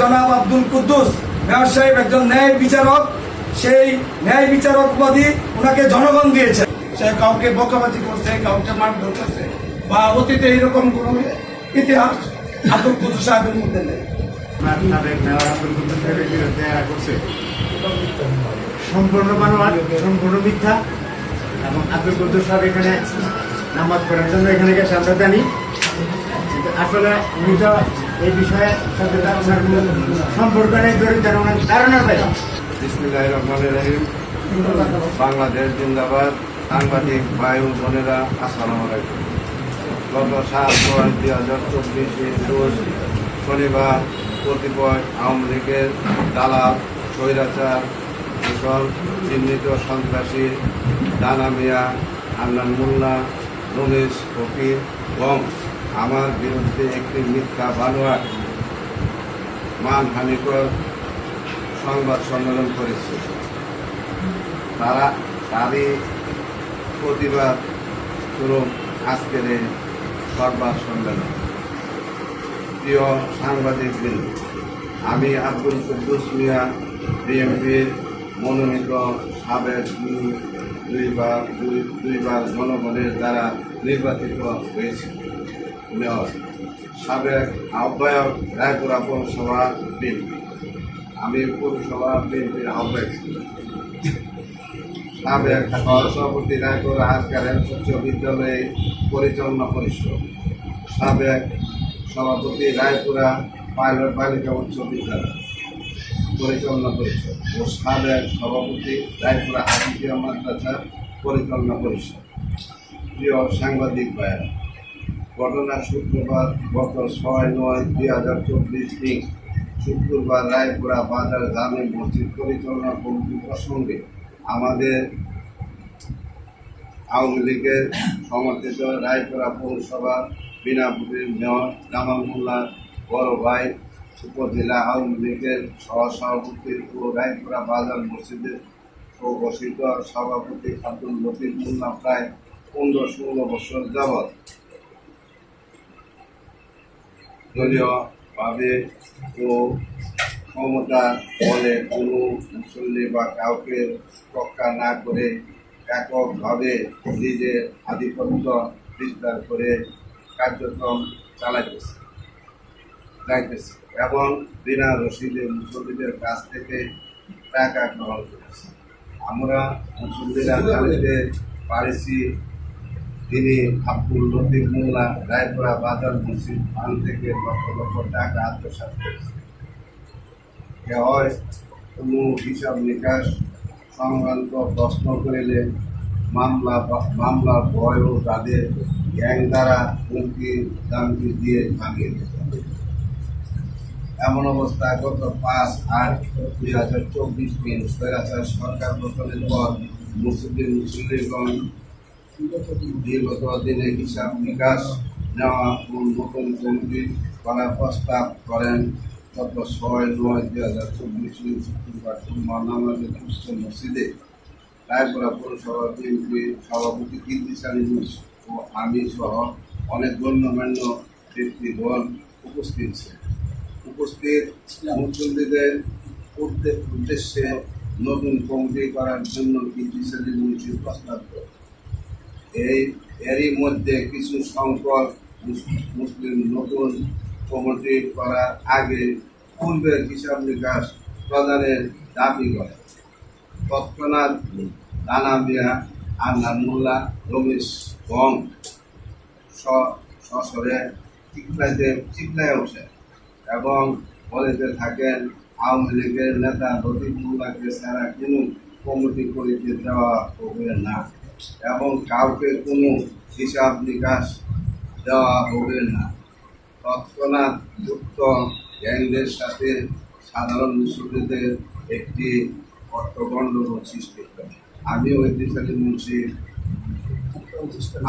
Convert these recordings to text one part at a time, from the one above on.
জনাব আব্দুল কুদ্দুস মেয়র সাহেব একজন ন্যায় বিচারক সেই ন্যায় বিচারক উপাধি ওনাকে জনগণ দিয়েছে। সে কাউকে বকাবাজি করছে কাউকে মারধর করছে বা অতীতে এরকম কোন ইতিহাস আব্দুল কুদ্দুস সাহেবের মধ্যে নেই। সম্পূর্ণ বানোয়াট সম্পূর্ণ মিথ্যা এবং আব্দুল কুদ্দুস সাহেব এখানে নামাজ পড়ার জন্য এখানে গেছে আমরা জানি। আসলে উনি তো এই বিষয়ে সম্পর্ক নেই জড়িত ধারণা পাই। বাংলাদেশ জিন্দাবাদ। সাংবাদিক ও বোনেরা, আসসালামু গত সাত ছয় দুই হাজার চব্বিশে রোজ শনিবার কতিপয় আওয়ামী লীগের দালাল, স্বৈরাচার দূষণ চিহ্নিত সন্ত্রাসী, দানা মিয়া আন্নান মোল্লা রমেশ, ফকির এবং আমার বিরুদ্ধে একটি মিথ্যা বানোয়াট মানহানিকর সংবাদ সম্মেলন করেছে। তারা তারই প্রতিবাদ স্বরূপ আজকের এই সংবাদ সম্মেলন। প্রিয় সাংবাদিক বৃন্দ আমি আব্দুল কুদ্দুস মিয়া, বিএনপির মনোনীত সাবেক দুইবার, দুই- দুইবার জনগণের দ্বারা নির্বাচিত হয়েছে। মেয়র, সাবেক আহ্বায়ক রায়পুরা পৌরসভা বিএনপি। আমি পৌরসভা বিএনপির আহ্বায়ক। সাবেক সহসভাপতি রায়পুর হাসকারের উচ্চ বিদ্যালয়ে পরিচালনা পরিষদ। সাবেক সভাপতি রায়পুরা পাইলট বালিকা উচ্চ বিদ্যালয়। পরিচালনা পরিষদ ও সাবেক সভাপতি রায়পুরা হাফিজিয়া মাদ্রাসা পরিচালনা পরিষদ প্রিয় সাংবাদিক ভাইয়েরা ঘটনা শুক্রবার গত ছয় নয় দুই হাজার চব্বিশ দিন শুক্রবার রায়পুরা বাজার গ্রামে মসজিদ পরিচালনা কমিটি প্রসঙ্গে আমাদের আওয়ামী লীগের সমর্থিত রায়পুরা পৌরসভা বিনাপুরের মেয়র জামাল মোল্লার বড় ভাই উপজেলা আওয়ামী লীগের সহসভাপতি ও রায়পুরা বাজার মসজিদের প্রঘোষিত সভাপতি আব্দুল লতিফ মোল্লা প্রায় পনেরো ষোলো বছর যাবৎ দলীয়ভাবে ও ক্ষমতা বলে কোনো মুসল্লি বা কাউকে রক্ষা না করে এককভাবে নিজের আধিপত্য বিস্তার করে কার্যক্রম চালাইতেছে। চাইতেছে এবং বিনা রসিদে মুসল্লিদের কাছ থেকে টাকা গ্রহণ করেছে আমরা মুসল্লিরা জানিতে পারিছি, তিনি আব্দুল লতিফ মোল্লা, রায়পুরা বাজার মসজিদ ফান্ড থেকে লক্ষ লক্ষ টাকা আত্মসাৎ করেছে এ হয় কোনো হিসাব নিকাশ সংক্রান্ত প্রশ্ন করিলে মামলা মামলার ভয়ও তাদের গ্যাং দ্বারা হুমকি দামকি দিয়ে ভাঙিয়ে। এমন অবস্থা গত পাঁচ আট দুই হাজার চব্বিশ দিন স্বৈরাচার সরকার গঠনের পর মুসলিম মুসলিমগণ বিগত দিনে হিসাব নিকাশ নেওয়া নতুন কমিটি করার প্রস্তাব করেন। গত ছয় নয় দুই হাজার চব্বিশ শুক্রবার নামাজের উচ্চ মসজিদে রায়পুরা পৌরসভা বিএনপি সভাপতি কীর্তিশালী ও আমি সহ অনেক গণ্যমান্য ব্যক্তিগণ উপস্থিত ছিলেন। উপস্থিত মুসল্লিদের উদ্দে- উদ্দেশ্যে নতুন কমিটি করার জন্য কীর্তিশালী মন্ত্রী প্রস্তাব এই, এরই মধ্যে কিছু সংকট মুস- মুসলিম নতুন কমিটি করার আগে পূর্বের হিসাব নিকাশ প্রদানের দাবি করে। তৎক্ষণাৎ দানা মিয়া আন্নার মোল্লা, রমেশ গং সশরে চিকলাইতে চিকলায় ওঠে এবং বলেতে থাকেন আওয়ামী লীগের নেতা লতিফ মোল্লাকে ছাড়া কোনো কমিটি করিতে দেওয়া হবে না। এবং কাউকে কোনো হিসাব নিকাশ দেওয়া হবে না। তৎক্ষণাৎ যুক্ত গ্যাংদের সাথে সাধারণ মুসলিমদের একটি অর্থগণ্ডগোল সৃষ্টি করে আমি ঐতিহ্যশালী মুন্সি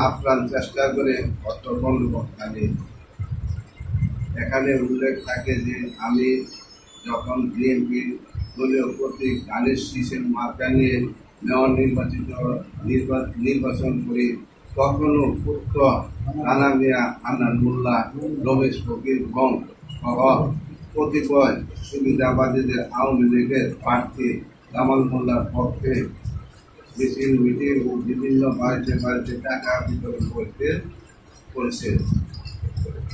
আপ্রাণ চেষ্টা করে অর্থগণ্ডগোল খালি এখানে উল্লেখ থাকে যে আমি যখন বিএনপির দলীয় প্রতীক ধানের শীষের মার্কা নিয়ে মেয়র নির্বাচিত নির্বাচন করি, তখনও পুত্র রানা মিয়া আন্নান মোল্লা, রমেশ ফকির গং সহ কতিপয় সুবিধাবাদীদের আওয়ামী লীগের প্রার্থী জামাল মোল্লার পক্ষে মিছিল, মিটিং ও বিভিন্ন বাড়িতে বাড়িতে টাকা বিতরণ করতে করেছে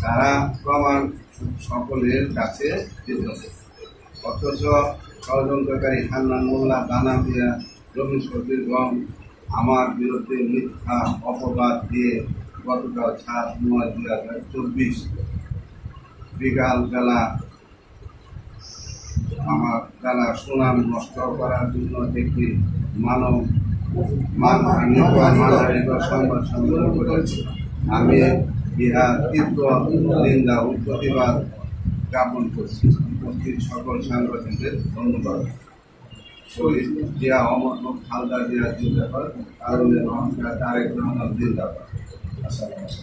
তারা প্রমাণ সকলের কাছে অথচ ষড়যন্ত্রকারী হান্নান মোল্লা দানা মিয়া, রমেশ ফকিরগঞ্জ আমার বিরুদ্ধে মিথ্যা অপবাদ দিয়ে গতকাল সাত নয় দুই হাজার চব্বিশ বিকাল বেলা আমার বেলা সুনাম নষ্ট করার জন্য একটি মানব মানহানি বা সংবাদ সম্মেলন করেছে। আমি ইহা তীব্র নিন্দা ও প্রতিবাদ জ্ঞাপন করছি। উপস্থিত সকল সাংবাদিকদের ধন্যবাদ। শহীদ জিয়া অমর হালদা জিয়া জিন্দাবাদ কারণে তারেক রহমান জিন্দাবাদ। আসসালামু